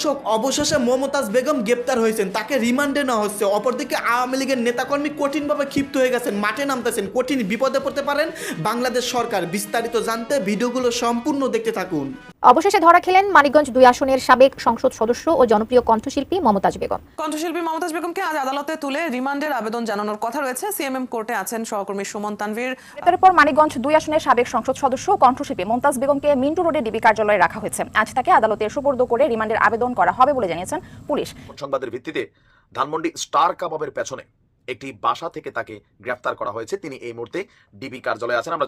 দর্শক অবশেষে মমতাজ বেগম গ্রেপ্তার হয়েছেন। তাকে রিমান্ডে নেওয়া হচ্ছে। অপরদিকে আওয়ামী লীগের নেতাকর্মী কঠিনভাবে ক্ষিপ্ত হয়ে গেছেন মাঠে নামতেছেন। কঠিন বিপদে পড়তে পারেন বাংলাদেশ সরকার। বিস্তারিত জানতে ভিডিওগুলো সম্পূর্ণ দেখতে থাকুন। অবশেষে ধরা খেলেন মানিকগঞ্জ দুই আসনের সাবেক সংসদ সদস্য ও জনপ্রিয় কণ্ঠশিল্পী মমতাজ বেগম। কণ্ঠশিল্পী মমতাজ বেগমকে আজ আদালতে তুলে রিমান্ডের আবেদন জানানোর কথা রয়েছে। সিএমএম কোর্টে আছেন সহকর্মী সুমন তানভীর। গ্রেপ্তারের পর মানিকগঞ্জ দুই আসনের সাবেক সংসদ সদস্য ও কণ্ঠশিল্পী মমতাজ বেগমকে মিন্টু রোডে ডিবি কার্যালয়ে রাখা হয়েছে। আজ তাকে আদালতে সুপর্দ করে রিমান্ডের আবেদন করা হবে বলে জানিয়েছেন পুলিশ। সংবাদের ভিত্তিতে ধানমন্ডি স্টার কাবাবের পেছনে একটি বাসা থেকে তাকে গ্রেফতার করা হয়েছে। তিনি এই মুহূর্তে ডিবি কার্যালয়ে আছেন। আমরা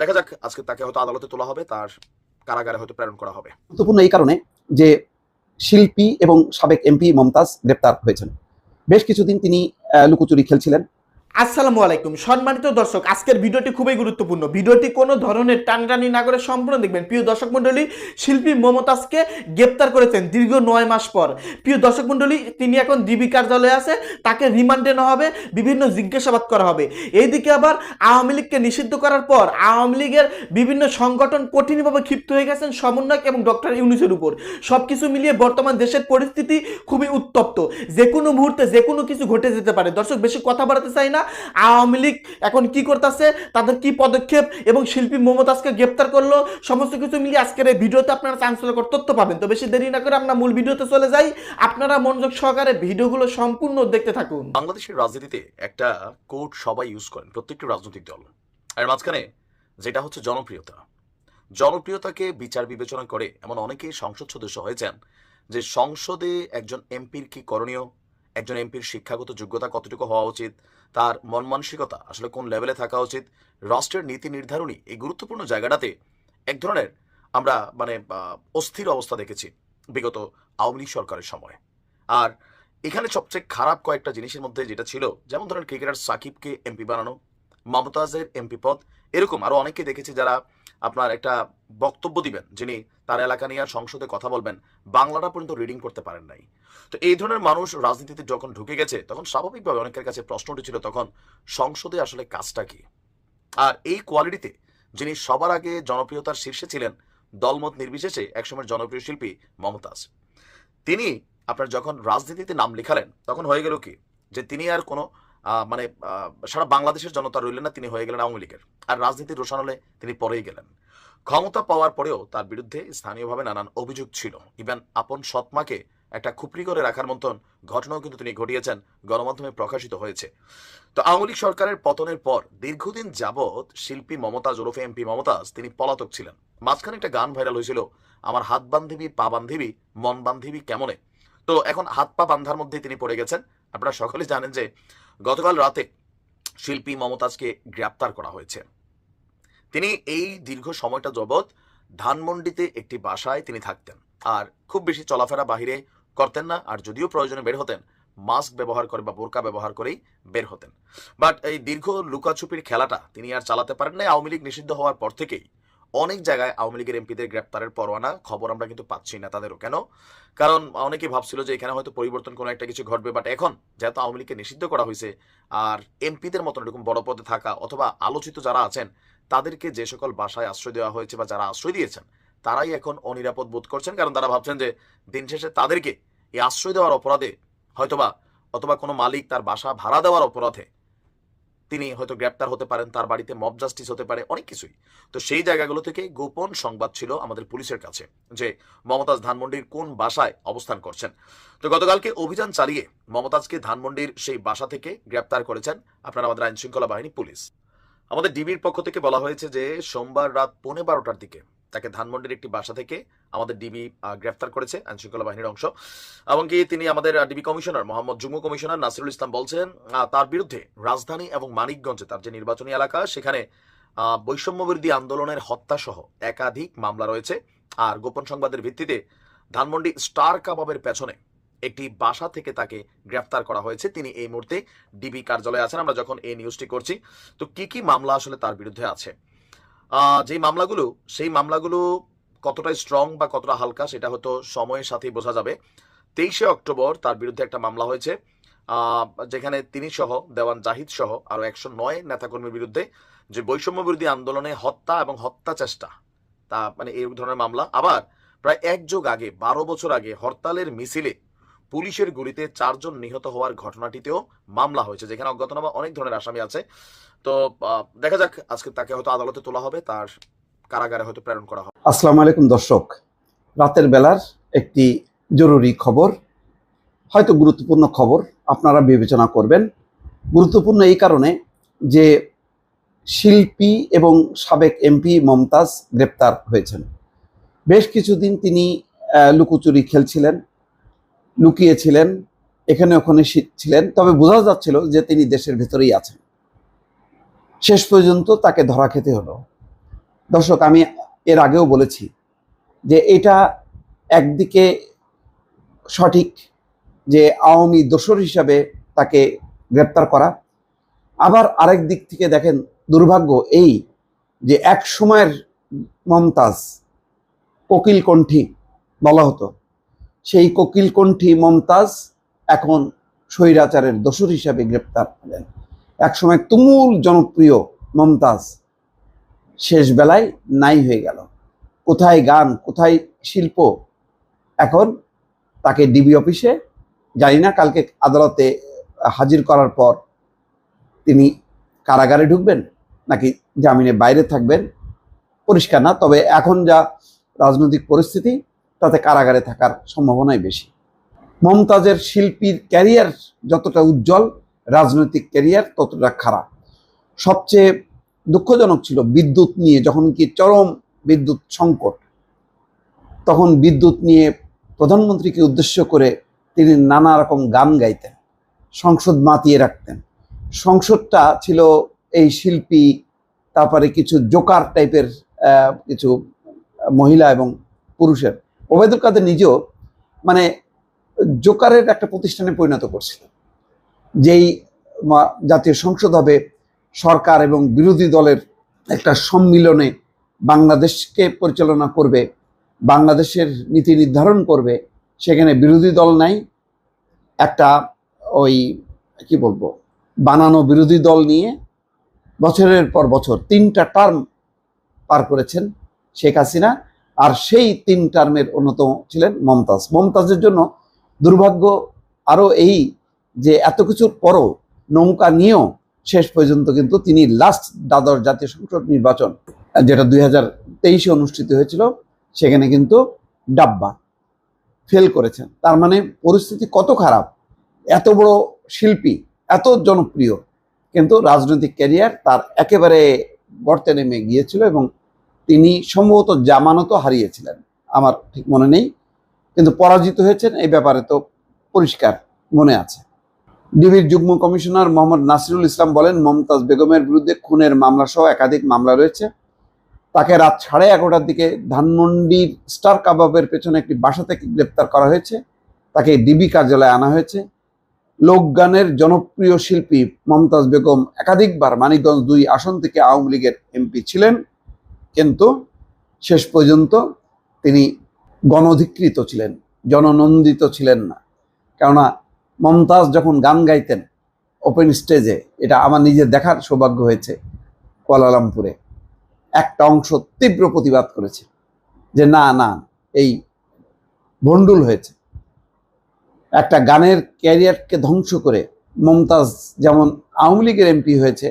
দেখা যাক আজকে তাকে হয়তো আদালতে তোলা হবে তার কারাগারে হয়তো প্রেরণ করা হবে। গুরুত্বপূর্ণ এই কারণে যে শিল্পী এবং সাবেক এমপি মমতাজ গ্রেপ্তার হয়েছেন। বেশ কিছুদিন তিনি আহ, লুকোচুরি খেলছিলেন। আসসালামু আলাইকুম। সম্মানিত দর্শক, আজকের ভিডিওটি খুবই গুরুত্বপূর্ণ। ভিডিওটি কোনো ধরনের টানটানি না করে সম্পূর্ণ দেখবেন। প্রিয় দর্শক মণ্ডলী, শিল্পী মমতাজকে গ্রেপ্তার করেছেন দীর্ঘ নয় মাস পর। প্রিয় দর্শক মণ্ডলী, তিনি এখন ডিবি কার্যালয়ে আছে, তাকে রিমান্ডে নেওয়া হবে, বিভিন্ন জিজ্ঞাসাবাদ করা হবে। এইদিকে আবার আওয়ামী লীগকে নিষিদ্ধ করার পর আওয়ামী লীগের বিভিন্ন সংগঠন কঠিনভাবে ক্ষিপ্ত হয়ে গেছেন সমন্বয়ক এবং ডক্টর ইউনুসের উপর। সব কিছু মিলিয়ে বর্তমান দেশের পরিস্থিতি খুবই উত্তপ্ত। যে কোনো মুহূর্তে যে কোনো কিছু ঘটে যেতে পারে। দর্শক, বেশি কথা বাড়াতে চাই না। আওয়ামী লীগ এখন কি করতেছে, তাদের কি পদক্ষেপ এবং শিল্পী মমতাজকে গ্রেপ্তার করল, সমস্ত কিছু মিলিয়ে আজকের এই ভিডিওতে আপনারা চাঞ্চল্যকর তথ্য পাবেন। তো বেশি দেরি না করে আমরা মূল ভিডিওতে চলে যাই। আপনারা মনোযোগ সহকারে ভিডিওগুলো সম্পূর্ণ দেখতে থাকুন। বাংলাদেশের রাজনীতিতে একটা কোড সবাই ইউজ করেন, প্রত্যেকটি রাজনৈতিক দল। আর মাঝখানে যেটা হচ্ছে জনপ্রিয়তা। জনপ্রিয়তাকে বিচার বিবেচনা করে এমন অনেকেই সংসদ সদস্য হয়েছেন যে সংসদে একজন এমপির কি করণীয়, একজন এমপির শিক্ষাগত যোগ্যতা কতটুকু হওয়া উচিত তার মন মানসিকতা আসলে কোন লেভেলে থাকা উচিত? রাষ্ট্রের নীতি নির্ধারণী এই গুরুত্বপূর্ণ জায়গাটাতে এক ধরনের আমরা মানে অস্থির অবস্থা দেখেছি বিগত আওয়ামী লীগ সরকারের সময়। আর এখানে সবচেয়ে খারাপ কয়েকটা জিনিসের মধ্যে যেটা ছিল, যেমন ধরেন ক্রিকেটার সাকিবকে এমপি বানানো, মমতাজের এমপি পদ, এরকম আরও অনেকে দেখেছি যারা আপনার একটা বক্তব্য দিবেন, যিনি তার এলাকা নিয়ে সংসদে কথা বলবেন, বাংলাটা পর্যন্ত রিডিং করতে পারেন নাই। তো এই ধরনের মানুষ রাজনীতিতে যখন ঢুকে গেছে, তখন স্বাভাবিকভাবে অনেকের কাছে প্রশ্ন উঠেছিল তখন, সংসদে আসলে কাজটা কি? আর এই কোয়ালিটিতে যিনি সবার আগে জনপ্রিয়তার শীর্ষে ছিলেন, দলমত নির্বিশেষে একসময় জনপ্রিয় শিল্পী মমতাজ। তিনি আপনার যখন রাজনীতিতে নাম লিখালেন, তখন হয়ে গেল কি? যে তিনি আর কোনো মানে সারা বাংলাদেশের জনতা রইলেন না, তিনি হয়ে গেলেন আওয়ামী লীগের। আর রাজনীতির রোশানলে তিনি পরেই গেলেন। ক্ষমতা পাওয়ার পরেও তার বিরুদ্ধে স্থানীয়ভাবে নানান অভিযোগ ছিল। ইভেন আপন সৎমাকে একটা খুপড়ি করে রাখার মতন ঘটনাও কিন্তু তিনি ঘটিয়েছেন, গণমাধ্যমে প্রকাশিত হয়েছে। তো আওয়ামী লীগ সরকারের পতনের পর দীর্ঘদিন যাবৎ শিল্পী মমতাজ ওরফে এমপি মমতাজ তিনি পলাতক ছিলেন। মাঝখানে একটা গান ভাইরাল হয়েছিল, আমার হাত বান্ধবী, পা বান্ধবী, মন বান্ধবী কেমনে? তো এখন হাত, পা বান্ধার মধ্যে তিনি পড়ে গেছেন। আপনারা সকলে জানেন যে গতকাল রাতে শিল্পী মমতাজকে গ্রেপ্তার করা হয়েছে। তিনি এই দীর্ঘ সময়টা যাবৎ ধানমন্ডিতে একটি বাসায় তিনি থাকতেন। আর খুব বেশি চলাফেরা বাহিরে করতেন না, আর যদিও প্রয়োজনে বের হতেন, মাস্ক ব্যবহার করে বা বোরকা ব্যবহার করেই বের হতেন। বাট এই দীর্ঘ লুকাছুপির খেলাটা তিনি আর চালাতে পারেন না আওয়ামী লীগ নিষিদ্ধ হওয়ার পর থেকেই অনেক জায়গায় আওয়ামী লীগের এমপিদের গ্রেপ্তারের পরোয়ানা খবর আমরা কিন্তু পাচ্ছি না তাদেরও, কেন? কারণ অনেকেই ভাবছিল যে এখানে হয়তো পরিবর্তন কোনো একটা কিছু ঘটবে বাট এখন যেহেতু আওয়ামী লীগকে নিষিদ্ধ করা হয়েছে, আর এমপিদের মতন এরকম বড় পদে থাকা অথবা আলোচিত যারা আছেন, তাদেরকে যে সকল বাসায় আশ্রয় দেওয়া হয়েছে বা যারা আশ্রয় দিয়েছেন, তারাই এখন অনিরাপদ বোধ করছেন, কারণ তারা ভাবছেন যে দিন শেষে তাদেরকে এই আশ্রয় দেওয়ার অপরাধে হয়তোবা অথবা কোনো মালিক তার বাসা ভাড়া দেওয়ার অপরাধে তিনি হয়তো গ্রেপ্তার হতে পারেন, তার বাড়িতে মব জাস্টিস হতে পারে, অনেক কিছুই। তো সেই জায়গাগুলো থেকে গোপন সংবাদ ছিল আমাদের পুলিশের কাছে যে মমতাজ ধানমন্ডির কোন বাসায় অবস্থান করছেন। তো গতকালকে অভিযান চালিয়ে মমতাজকে ধানমন্ডির সেই বাসা থেকে গ্রেপ্তার করেছেন আপনারা আমাদের আইনশৃঙ্খলা বাহিনী পুলিশ। আমাদের ডিবির পক্ষ থেকে বলা হয়েছে যে সোমবার রাত পৌনে বারোটার দিকে তাকে ধানমন্ডির একটি বাসা থেকে আমাদের ডিবি গ্রেফতার করেছে আইন শৃঙ্খলা বাহিনীর অংশ। এমনকি তিনি আমাদের ডিবি কমিশনার মোহাম্মদ যুগ্ম কমিশনার নাসিরুল ইসলাম বলছেন তার বিরুদ্ধে রাজধানী এবং মানিকগঞ্জে তার যে নির্বাচনী এলাকা, সেখানে বৈষম্যবিরোধী আন্দোলনের হত্যা সহ একাধিক মামলা রয়েছে। আর গোপন সংবাদের ভিত্তিতে ধানমন্ডি স্টার কাবাবের পেছনে একটি বাসা থেকে তাকে গ্রেফতার করা হয়েছে। তিনি এই মুহূর্তে ডিবি কার্যালয়ে আছেন। আমরা যখন এই নিউজটি করছি, তো কি কি মামলা আসলে তার বিরুদ্ধে আছে? যেই মামলাগুলো, সেই মামলাগুলো কতটা স্ট্রং বা কতটা হালকা সেটা হয়তো সময়ের সাথেই বোঝা যাবে। তেইশে অক্টোবর তার বিরুদ্ধে একটা মামলা হয়েছে যেখানে তিনি সহ, দেওয়ান জাহিদ সহ আরও একশো নয় নেতাকর্মীর বিরুদ্ধে যে বৈষম্য বিরোধী আন্দোলনে হত্যা এবং হত্যা চেষ্টা, তা মানে এই ধরনের মামলা। আবার প্রায় এক যুগ আগে, বারো বছর আগে হরতালের মিছিলে পুলিশের গুলিতে চারজন নিহত হওয়ার ঘটনাটিতেও মামলা হয়েছে, যেখানে অজ্ঞাতনামা অনেক ধরনের আসামি আছে। তো দেখা যাক, আজকে তাকে হয়তো আদালতে তোলা হবে, তার কারাগারে হয়তো প্রেরণ করা হবে। আসসালামু আলাইকুম দর্শক, রাতের বেলার একটি জরুরি খবর, হয়তো গুরুত্বপূর্ণ খবর, আপনারা বিবেচনা করবেন। গুরুত্বপূর্ণ এই কারণে যে শিল্পী এবং সাবেক এমপি মমতাজ গ্রেপ্তার হয়েছেন। বেশ কিছুদিন তিনি লুকোচুরি খেলছিলেন লুকিয়েছিলেন, এখানে ওখানে ছিলেন। তবে বোঝা যাচ্ছিল যে তিনি দেশের ভেতরেই আছেন। শেষ পর্যন্ত তাকে ধরা খেতে হলো। দর্শক, আমি এর আগেও বলেছি যে এটা একদিকে সঠিক যে আওয়ামী দোসর হিসাবে তাকে গ্রেপ্তার করা। আবার আরেক দিক থেকে দেখেন, দুর্ভাগ্য এই যে এক সময়ের মমতাজ কোকিল কণ্ঠী বলা হতো। সেই কোকিল কণ্ঠী মমতাজ এখন স্বৈরাচারের দোসর হিসাবে গ্রেপ্তার হলেন। একসময় তুমুল জনপ্রিয় মমতাজ শেষ বেলায় নাই হয়ে গেল। কোথায় গান, কোথায় শিল্প? এখন তাকে ডিবি অফিসে, জানি না, কালকে আদালতে হাজির করার পর তিনি কারাগারে ঢুকবেন নাকি জামিনে বাইরে থাকবেন? পরিষ্কার না, তবে এখন যা রাজনৈতিক পরিস্থিতি তাতে কারাগারে থাকার সম্ভাবনাই বেশি। মমতাজের শিল্পীর ক্যারিয়ার যতটা উজ্জ্বল, রাজনৈতিক ক্যারিয়ার ততটা খারাপ। সবচেয়ে দুঃখজনক ছিল বিদ্যুৎ নিয়ে, যখন কি চরম বিদ্যুৎ সংকট, তখন বিদ্যুৎ নিয়ে প্রধানমন্ত্রীকে উদ্দেশ্য করে তিনি নানা রকম গান গাইতেন, সংসদ মাতিয়ে রাখতেন। সংসদটা ছিল এই শিল্পী, তারপরে কিছু জোকার টাইপের কিছু মহিলা এবং পুরুষের ওবেদুল কাদের নিজেও মানে জোকারের একটা প্রতিষ্ঠানে পরিণত করছিল। যেই জাতীয় সংসদ হবে, সরকার এবং বিরোধী দলের একটা সম্মিলনে বাংলাদেশকে পরিচালনা করবে, বাংলাদেশের নীতি নির্ধারণ করবে, সেখানে বিরোধী দল নাই, একটা ওই কি বলব, বানানো বিরোধী দল নিয়ে বছরের পর বছর তিনটা টার্ম পার করেছেন শেখ হাসিনা। আর সেই তিন টার্মের অন্যতম ছিলেন মমতাজ। মমতাজের জন্য দুর্ভাগ্য আরও এই যে এত কিছুর পরও নৌকা নিয়েও শেষ পর্যন্ত কিন্তু তিনি লাস্ট দ্বাদশ জাতীয় সংসদ নির্বাচন, যেটা দুই হাজার তেইশে অনুষ্ঠিত হয়েছিল, সেখানে কিন্তু ডাব্বা ফেল করেছেন। তার মানে পরিস্থিতি কত খারাপ, এত বড় শিল্পী, এত জনপ্রিয়, কিন্তু রাজনৈতিক ক্যারিয়ার তার একেবারে গর্তে নেমে গিয়েছিল এবং তিনি সম্ভবত জামানতও হারিয়েছিলেন, আমার ঠিক মনে নেই। কিন্তু পরাজিত হয়েছেন, এই ব্যাপারে তো পরিষ্কার মনে আছে। ডিবির যুগ্ম কমিশনার মোহাম্মদ নাসিরুল ইসলাম বলেন, মমতাজ বেগমের বিরুদ্ধে খুনের মামলা সহ একাধিক মামলা রয়েছে। তাকে রাত সাড়ে এগারোটার দিকে ধানমন্ডির স্টার কাবাবের পেছনে একটি বাসা থেকে গ্রেপ্তার করা হয়েছে। তাকে ডিবি কার্যালয়ে আনা হয়েছে। লোকগানের জনপ্রিয় শিল্পী মমতাজ বেগম একাধিকবার মানিকগঞ্জ দুই আসন থেকে আওয়ামী লীগের এমপি ছিলেন। কিন্তু শেষ পর্যন্ত তিনি গণধিকৃত ছিলেন, জননন্দিত ছিলেন না। কেননা মমতাজ যখন গান গাইতেন ওপেন স্টেজে এটা আমার নিজের দেখার সৌভাগ্য হয়েছে কুয়ালালামপুরে। একটা অংশ তীব্র প্রতিবাদ করেছে যে না না, এই ভণ্ডুল হয়েছে। একটা গানের ক্যারিয়ারকে ধ্বংস করে মমতাজ যেমন আওয়ামী লীগের এমপি হয়েছে,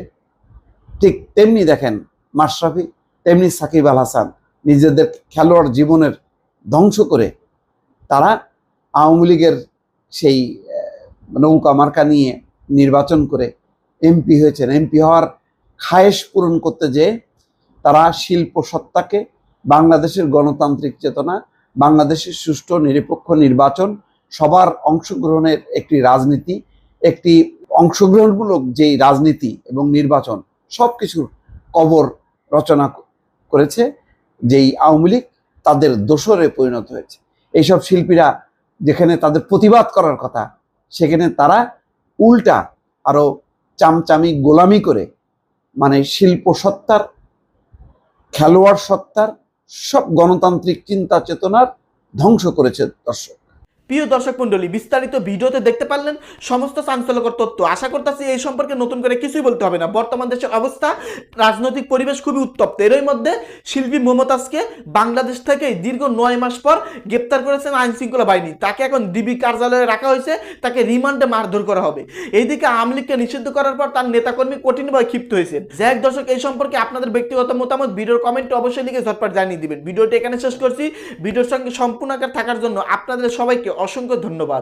ঠিক তেমনি দেখেন মাশরাফি তেমনি সাকিব আল হাসান নিজেদের খেলোয়াড় জীবনের ধ্বংস করে তারা আওয়ামী লীগের সেই নৌকা মার্কা নিয়ে নির্বাচন করে এমপি হয়েছেন। এমপি হওয়ার খায়েশ পূরণ করতে যেয়ে তারা শিল্প সত্তাকে বাংলাদেশের গণতান্ত্রিক চেতনা, বাংলাদেশের সুষ্ঠু, নিরপেক্ষ নির্বাচন, সবার অংশগ্রহণের একটি রাজনীতি, একটি অংশগ্রহণমূলক যেই রাজনীতি এবং নির্বাচন সব কিছুর কবর রচনা করেছে, যেই আওয়ামী লীগ তাদের দোসরে পরিণত হয়েছে। এইসব শিল্পীরা যেখানে তাদের প্রতিবাদ করার কথা, সেখানে তারা উল্টা আরও চামচামি, গোলামি করে মানে শিল্প সত্তার, খেলোয়াড় সত্তার সব গণতান্ত্রিক চিন্তা চেতনার ধ্বংস করেছে দর্শক। প্রিয় দর্শক মন্ডলী বিস্তারিত ভিডিওতে দেখতে পারলেন সমস্ত চাঞ্চল্যকর তথ্য। আশা করতেছি এই সম্পর্কে নতুন করে কিছুই বলতে হবে না। বর্তমান দেশের অবস্থা, রাজনৈতিক পরিবেশ খুবই উত্তপ্ত। এরই মধ্যে শিল্পী মমতাজকে বাংলাদেশ থেকে দীর্ঘ নয় মাস পর গ্রেপ্তার করেছেন আইন শৃঙ্খলা বাহিনী। তাকে এখন ডিবি কার্যালয়ে রাখা হয়েছে। তাকে রিমান্ডে মারধর করা হবে। এইদিকে আওয়ামী লীগকে নিষিদ্ধ করার পর তার নেতাকর্মী কঠিনভাবে ক্ষিপ্ত হয়েছেন। যাই হোক দর্শক, এই সম্পর্কে আপনাদের ব্যক্তিগত মতামত ভিডিওর কমেন্টে অবশ্যই লিখে ঝটপট জানিয়ে দিবেন। ভিডিওটি এখানে শেষ করছি। ভিডিওর সঙ্গে সম্পূর্ণ আকার থাকার জন্য আপনাদের সবাইকে অসংখ্য ধন্যবাদ।